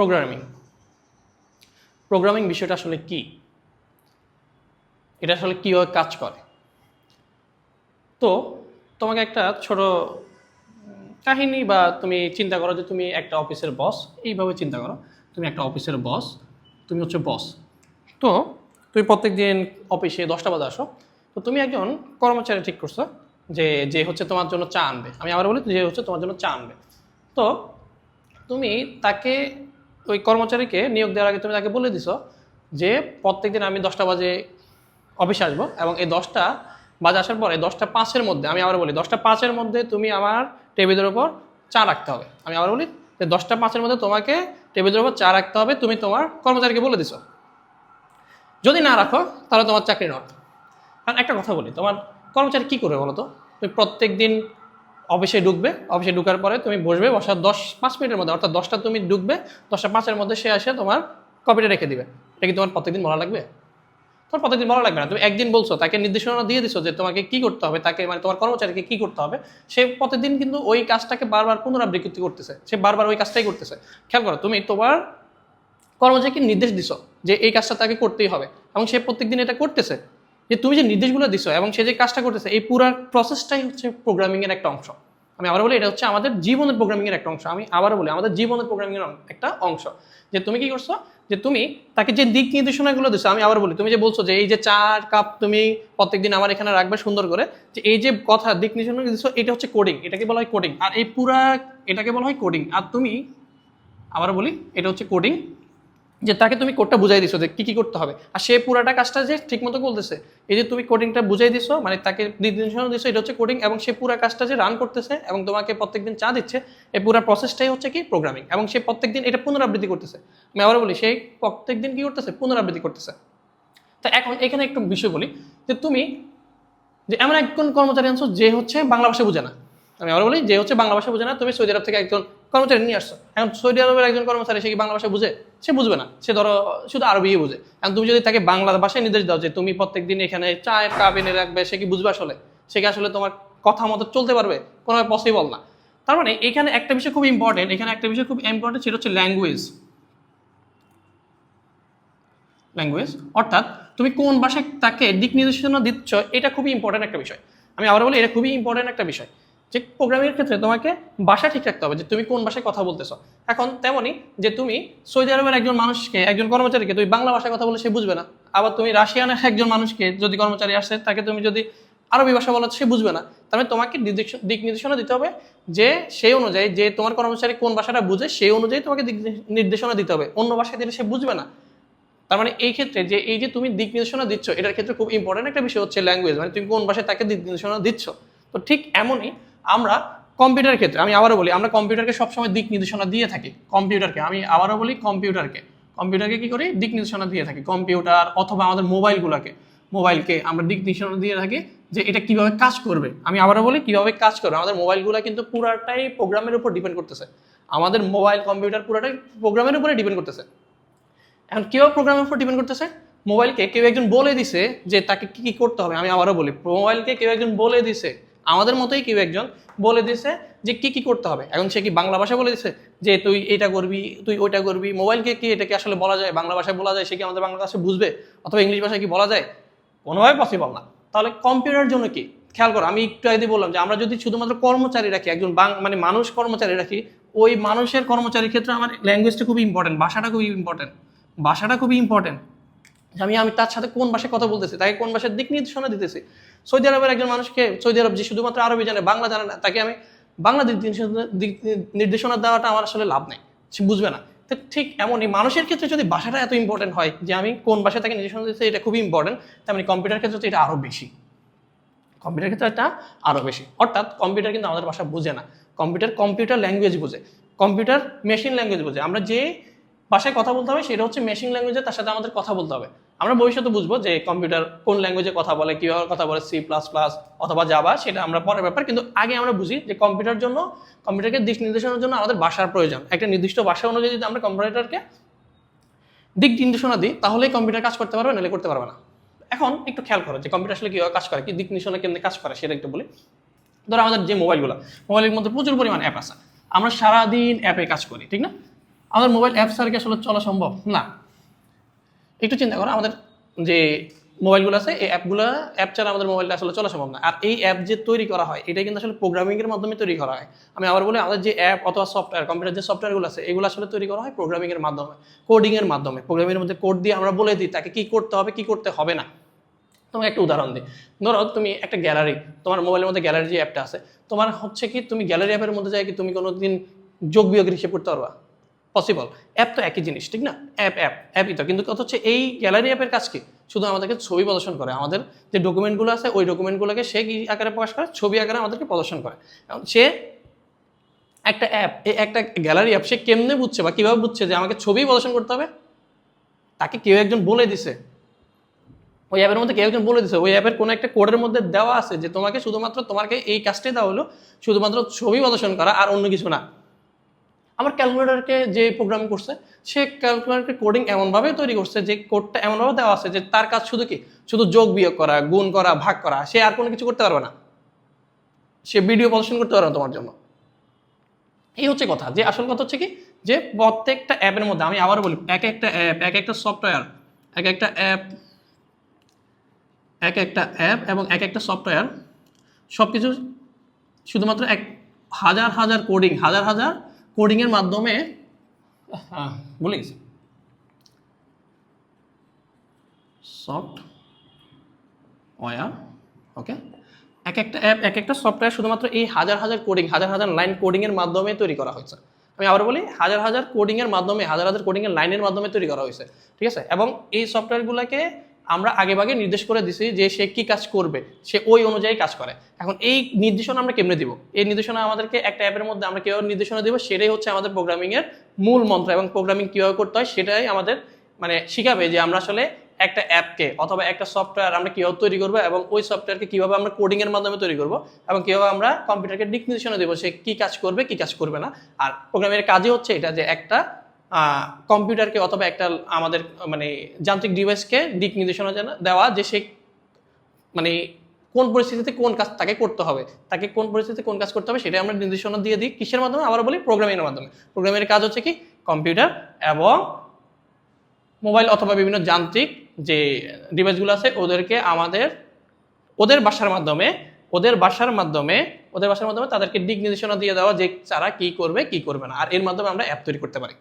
Programming programming বিষয়টা আসলে কি? এটা আসলে কীভাবে কাজ করে? তো, তোমাকে একটা ছোট কাহিনী বা তুমি চিন্তা করো যে তুমি একটা অফিসের বস। এইভাবে চিন্তা করো। তুমি একটা অফিসের বস, তুমি হচ্ছে বস। তো, তুমি প্রত্যেক দিন অফিসে দশটা বাজে আসো। তো তুমি একজন কর্মচারী ঠিক করছ যে যে হচ্ছে তোমার জন্য চা আনবে। আমি আবার বলি যে হচ্ছে তোমার জন্য চা আনবে। তো, তুমি তাকে ওই কর্মচারীকে নিয়োগ দেওয়ার আগে তুমি তাকে বলে দিছো যে প্রত্যেকদিন আমি দশটা বাজে অফিসে আসব এবং এই দশটা বাজে আসার পরে দশটা পাঁচের মধ্যে, আমি আবার বলি, দশটা পাঁচের মধ্যে তুমি আমার টেবিলের ওপর চা রাখতে হবে। আমি আবার বলি, যে দশটা পাঁচের মধ্যে তোমাকে টেবিলের ওপর চা রাখতে হবে, তুমি তোমার কর্মচারীকে বলে দিছো। যদি না রাখো, তাহলে তোমার চাকরি নট কারণ একটা কথা বলি, তোমার কর্মচারী কী করবে বলো তো? তুমি প্রত্যেক দিন অফিসে ঢুকবে, অফিসে ঢুকার পরে তুমি বসবে, বসার দশ, পাঁচ মিনিটের মধ্যে, অর্থাৎ দশটা তুমি ঢুকবে, দশটা পাঁচের মধ্যে সে আসে তোমার কপিটা রেখে দিবে। এটা কি তোমার প্রত্যেকদিন বলা লাগবে? তোমার প্রত্যেকদিন বলা লাগবে না। তুমি একদিন বলছো, তাকে নির্দেশনা দিয়ে দিছো যে তোমাকে কি করতে হবে, তাকে মানে তোমার কর্মচারীকে কি করতে হবে, সে প্রতিদিন কিন্তু ওই কাজটাকে বারবার পুনরাবৃত্তি করতেছে। সে বারবার ওই কাজটাই করতেছে। খেয়াল করো, তুমি তোমার কর্মচারীকে নির্দেশ দিছো যে এই কাজটা তাকে করতেই হবে এবং সে প্রত্যেকদিন এটা করতেছে। যে তুমি যে নির্দেশগুলো দিছো এবং সে যে কাজটা করতেছে, এই পুরো প্রসেসটাই হচ্ছে প্রোগ্রামিংয়ের একটা অংশ। আমি আবার বলি, এটা হচ্ছে আমাদের জীবনের প্রোগ্রামিংয়ের একটা অংশ। আমি আবারও বলি, আমাদের জীবনের প্রোগ্রামিংয়ের একটা অংশ। যে তুমি কি করছ? যে তুমি তাকে যে দিক নির্দেশনাগুলো দিছো, আমি আবার বলি, তুমি যে বলছো যে এই যে চার কাপ তুমি প্রত্যেকদিন আমার এখানে রাখবে সুন্দর করে, যে এই যে কথা, দিক নির্দেশনা দিছো, এটা হচ্ছে কোডিং এটাকে বলা হয় কোডিং আর এই পুরা, এটাকে বলা হয় কোডিং আর তুমি আবার বলি, এটা হচ্ছে কোডিং যে তাকে তুমি কোডটা বুঝাই দিছো যে কি কি করতে হবে। আর সে পুরাটা কাজটা যে ঠিকমতো করতেছে, এই যে তুমি কোডিংটা বুঝাই দিছো মানে তাকে নির্দেশনা দিছো, এটা হচ্ছে কোডিং এবং সে পুরা কাজটা যে রান করতেছে এবং তোমাকে প্রত্যেকদিন চা দিচ্ছে এই পুরা প্রসেসটাই হচ্ছে কি প্রোগ্রামিং এবং সে প্রত্যেকদিন এটা পুনরাবৃত্তি করতেছে। আমি আবার বলি সেই প্রত্যেকদিন কি করতেছে? পুনরাবৃত্তি করতেছে। তা এখন এখানে একটু বিষয় বলি, যে তুমি যে এমন একজন কর্মচারী আনছো যে হচ্ছে বাংলা ভাষা বোঝে না। আমি আবার বলি, যে হচ্ছে বাংলা ভাষা বোঝে না, তুমি সৌদি আরব থেকে একজন কর্মচারী নিয়ে আসছো। এখন সৌদি আরবের একজন কর্মচারী, সে কি বাংলা ভাষা বুঝে? সে বুঝবে না। সে ধরো, শুধু আরবিই বুঝে। এখন তুমি যদি তাকে বাংলা ভাষায় নির্দেশ দাও যে তুমি প্রত্যেকদিন এখানে চায়ের কাপ এনে রাখবে, সে কি বুঝবে আসলে? সে কি আসলে তোমার কথা মতো চলতে পারবে? কোনোভাবে পসিবল না। তার মানে এখানে একটা বিষয় খুব ইম্পর্টেন্ট এখানে একটা বিষয় খুব ইম্পর্টেন্ট সেটা হচ্ছে ল্যাঙ্গুয়েজ ল্যাঙ্গুয়েজ অর্থাৎ তুমি কোন ভাষায় তাকে দিক নির্দেশনা দিচ্ছ, এটা খুবই ইম্পর্টেন্ট একটা বিষয়। আমি আবার বলি, এটা খুবই ইম্পর্টেন্ট একটা বিষয়। যে প্রোগ্রামিংয়ের ক্ষেত্রে তোমাকে ভাষা ঠিক রাখতে হবে যে তুমি কোন ভাষায় কথা বলতেছো। এখন তেমনই যে তুমি সৌদি আরবের একজন মানুষকে, একজন কর্মচারীকে তুমি বাংলা ভাষায় কথা বলে সে বুঝবে না। আবার তুমি রাশিয়ানের একজন মানুষকে যদি কর্মচারী আসে, তাকে তুমি যদি আরবি ভাষা বলো, সে বুঝবে না। তাহলে তোমাকে দিক নির্দেশনা দিতে হবে যে সেই অনুযায়ী যে তোমার কর্মচারী কোন ভাষাটা বুঝে, সেই অনুযায়ী তোমাকে দিক নির্দেশনা দিতে হবে। অন্য ভাষায় দিলে সে বুঝবে না। তার মানে এই ক্ষেত্রে যে এই যে তুমি দিক নির্দেশনা দিচ্ছ, এটার ক্ষেত্রে খুব ইম্পর্টেন্ট একটা বিষয় হচ্ছে ল্যাঙ্গুয়েজ মানে তুমি কোন ভাষায় তাকে দিক নির্দেশনা দিচ্ছ। তো ঠিক এমনই আমরা কম্পিউটার ক্ষেত্রে, আমি আবারও বলি, আমরা কম্পিউটারকে সবসময় দিক নির্দেশনা দিয়ে থাকি। কম্পিউটারকে আমি আবারও বলি কম্পিউটারকে কম্পিউটারকে কি করি? দিক নির্দেশনা দিয়ে থাকি। কম্পিউটার অথবা আমাদের মোবাইলগুলোকে মোবাইলকে আমরা দিক নির্দেশনা দিয়ে থাকি যে এটা কীভাবে কাজ করবে। আমি আবারও বলি, কীভাবে কাজ করবে? আমাদের মোবাইলগুলো কিন্তু পুরাটাই প্রোগ্রামের উপর ডিপেন্ড করতেছে। আমাদের মোবাইল কম্পিউটার পুরাটাই প্রোগ্রামের উপরে ডিপেন্ড করতেছে। এখন কেউ প্রোগ্রামের উপর ডিপেন্ড করতেছে? মোবাইলকে কেউ একজন বলে দিছে যে তাকে কি কি করতে হবে? আমি আবারও বলি মোবাইলকে কেউ একজন বলে দিছে আমাদের মতোই কেউ একজন বলে দিছে যে কি কি করতে হবে। এখন সে কি বাংলা ভাষায় বলে দিছে যে তুই এটা করবি, তুই ওইটা করবি? মোবাইলকে কি এটাকে আসলে বলা যায়? বাংলা ভাষায় বলা যায়? সে কি আমাদের বাংলা ভাষায় বুঝবে? অথবা ইংলিশ ভাষায় কি বলা যায়? কোনোভাবে পসিবল না। তাহলে কম্পিউটার জন্য কি? খেয়াল করো, আমি একটু আগে বললাম যে আমরা যদি শুধুমাত্র কর্মচারী রাখি, একজন মানে মানুষ কর্মচারী রাখি, ওই মানুষের কর্মচারীর ক্ষেত্রে আমার ল্যাঙ্গুয়েজটা খুবই ইম্পর্টেন্ট ভাষাটা খুবই ইম্পর্টেন্ট ভাষাটা খুবই ইম্পর্টেন্ট আমি আমি তার সাথে কোন ভাষায় কথা বলতেছি? তাকে কোন ভাষার দিক নির্দেশনা দিতেছি? সৌদি আরবের একজন মানুষকে, সৌদি আরব যে শুধুমাত্র আরবি জানে, বাংলা জানে না, তাকে আমি বাংলা দিক নির্দেশনা দেওয়াটা আমার আসলে লাভ নেই। সে বুঝবে না। তো ঠিক এমনই মানুষের ক্ষেত্রে যদি ভাষাটা এত ইম্পর্টেন্ট হয় যে আমি কোন ভাষায় তাকে নির্দেশনা দিচ্ছি এটা খুবই ইম্পর্টেন্ট তেমনি কম্পিউটার ক্ষেত্রে তো এটা আরও বেশি। কম্পিউটার ক্ষেত্রে এটা আরও বেশি। অর্থাৎ কম্পিউটার কিন্তু আমাদের ভাষা বোঝে না। কম্পিউটার কম্পিউটার ল্যাঙ্গুয়েজ বোঝে। কম্পিউটার মেশিন ল্যাঙ্গুয়েজ বোঝে। আমরা যে ভাষায় কথা বলতে হবে, সেটা হচ্ছে মেশিন ল্যাঙ্গুয়েজে তার সাথে আমাদের কথা বলতে হবে। আমরা ভবিষ্যতে বুঝব যে কম্পিউটার কোন ল্যাঙ্গুয়েজে কথা বলে, কীভাবে কথা বলে সি প্লাস প্লাস অথবা জাবা সেটা আমরা পরের ব্যাপার। কিন্তু আগে আমরা বুঝি যে কম্পিউটার জন্য কম্পিউটারকে দিক নির্দেশনার জন্য আমাদের ভাষার প্রয়োজন। একটা নির্দিষ্ট ভাষা অনুযায়ী যদি আমরা কম্পিউটারকে দিক নির্দেশনা দিই তাহলেই কম্পিউটার কাজ করতে পারবে, নাহলে করতে পারবে না। এখন একটু খেয়াল করো যে কম্পিউটার আসলে কীভাবে কাজ করে, কি দিক নির্দেশনা কেমনি কাজ করে, সেটা একটু বলি। ধরো আমাদের যে মোবাইলগুলো মোবাইলের মধ্যে প্রচুর পরিমাণ অ্যাপ আছে। আমরা সারাদিন অ্যাপে কাজ করি, ঠিক না? আমাদের মোবাইল অ্যাপ ছাড়া কি আসলে চলা সম্ভব? না। একটু চিন্তা করো, আমাদের যে মোবাইলগুলো আছে, এই অ্যাপগুলো অ্যাপ ছাড়া আমাদের মোবাইলটা আসলে চলা সম্ভব না। আর এই অ্যাপ যে তৈরি করা হয় এটা কিন্তু আসলে প্রোগ্রামিংয়ের মাধ্যমে তৈরি করা হয়। আমি আবার বলি, আমাদের যে অ্যাপ অথবা সফটওয়্যার কম্পিউটার যে সফটওয়্যারগুলো আছে, এগুলো আসলে তৈরি করা হয় প্রোগ্রামিংয়ের মাধ্যমে কোডিংয়ের মাধ্যমে। প্রোগ্রামিংয়ের মধ্যে কোড দিয়ে আমরা বলে দিই, তাকে কি করতে হবে, কী করতে হবে না। তোমাকে একটা উদাহরণ দিই। ধরো, তুমি একটা গ্যালারি তোমার মোবাইলের মধ্যে গ্যালারি যে অ্যাপটা আছে, তোমার হচ্ছে কি, তুমি গ্যালারি অ্যাপের মধ্যে যাই কি, তুমি কোনো দিন যোগ বিয়োগের হিসেব করতে পারবা? পসিবল অ্যাপ তো একই জিনিস, ঠিক না? অ্যাপ অ্যাপ অ্যাপই তো কিন্তু কথা হচ্ছে, এই গ্যালারি অ্যাপের কাজ কি? শুধু আমাদেরকে ছবি প্রদর্শন করে। আমাদের যে ডকুমেন্টগুলো আছে, ওই ডকুমেন্টগুলোকে সে কি আকারে প্রকাশ করে? ছবি আকারে আমাদেরকে প্রদর্শন করে। সে একটা অ্যাপ এই একটা গ্যালারি অ্যাপ সে কেমনে বুঝছে বা কীভাবে বুঝছে যে আমাকে ছবি প্রদর্শন করতে হবে? তাকে কেউ একজন বলে দিছে। ওই অ্যাপের মধ্যে কেউ একজন বলে দিছে। ওই অ্যাপের কোনো একটা কোডের মধ্যে দেওয়া আছে যে তোমাকে শুধুমাত্র তোমাকে এই কাজটাই দেওয়া হলো, শুধুমাত্র ছবি প্রদর্শন করা আর অন্য কিছু না। আমার ক্যালকুলেটরকে যে প্রোগ্রাম করছে, সে ক্যালকুলেটরকে কোডিং এমনভাবে তৈরি করছে যে কোডটা এমনভাবে দেওয়া আছে যে তার কাজ শুধু কি? শুধু যোগ বিয়োগ করা, গুণ করা, ভাগ করা, সে আর কোনো কিছু করতে পারবে না। সে ভিডিও প্রদর্শন করতে পারবে না তোমার জন্য। এই হচ্ছে কথা। যে আসল কথা হচ্ছে কি? যে প্রত্যেকটা অ্যাপের মধ্যে, আমি আবার বলি, এক একটা অ্যাপ, এক একটা সফটওয়্যার এক একটা অ্যাপ, এক একটা অ্যাপ এবং এক একটা সফটওয়্যার সব কিছু শুধুমাত্র এক হাজার হাজার কোডিং হাজার হাজার কোডিংয়ের মাধ্যমে ভুলে গেছি। সফট ওয়ার ওকে এক একটা অ্যাপ এক একটা সফটওয়্যার শুধুমাত্র এই হাজার হাজার কোডিং হাজার হাজার লাইন কোডিংয়ের মাধ্যমে তৈরি করা হয়েছে। আমি আবার বলি হাজার হাজার কোডিংয়ের মাধ্যমে হাজার হাজার কোডিংয়ের লাইনের মাধ্যমে তৈরি করা হয়েছে ঠিক আছে? এবং এই সফটওয়্যারগুলোকে আমরা আগেভাগে নির্দেশ করে দিছি যে সে কি কাজ করবে, সে ওই অনুযায়ী কাজ করে। এখন এই নির্দেশনা আমরা কেমনে দিব? এই নির্দেশনা আমাদেরকে একটা অ্যাপের মধ্যে আমরা কীভাবে নির্দেশনা দিব, সেটাই হচ্ছে আমাদের প্রোগ্রামিংয়ের মূল মন্ত্র এবং প্রোগ্রামিং কীভাবে করতে হয় সেটাই আমাদের মানে শিখাবে যে আমরা আসলে একটা অ্যাপকে অথবা একটা সফটওয়্যার আমরা কীভাবে তৈরি করব এবং ওই সফটওয়্যারকে কীভাবে আমরা কোডিংয়ের মাধ্যমে তৈরি করব এবং কীভাবে আমরা কম্পিউটারকে দিক নির্দেশনা দেবো, সে কী কাজ করবে, কী কাজ করবে না। আর প্রোগ্রামের কাজই হচ্ছে এটা যে একটা কম্পিউটারকে অথবা একটা আমাদের মানে যান্ত্রিক ডিভাইসকে দিক নির্দেশনা দেওয়া যে সে মানে কোন পরিস্থিতিতে কোন কাজ তাকে করতে হবে, তাকে কোন পরিস্থিতিতে কোন কাজ করতে হবে সেটা আমরা নির্দেশনা দিয়ে দিই কিসের মাধ্যমে? আবার বলি প্রোগ্রামিংয়ের মাধ্যমে। প্রোগ্রামের কাজ হচ্ছে কি? কম্পিউটার এবং মোবাইল অথবা বিভিন্ন যান্ত্রিক যে ডিভাইসগুলো আছে, ওদেরকে আমাদের, ওদের বাসার মাধ্যমে, ওদের বাসার মাধ্যমে, ওদের বাসার মাধ্যমে তাদেরকে দিক নির্দেশনা দিয়ে দেওয়া যে তারা কি করবে কি করবে না। আর এর মাধ্যমে আমরা অ্যাপ তৈরি করতে পারি।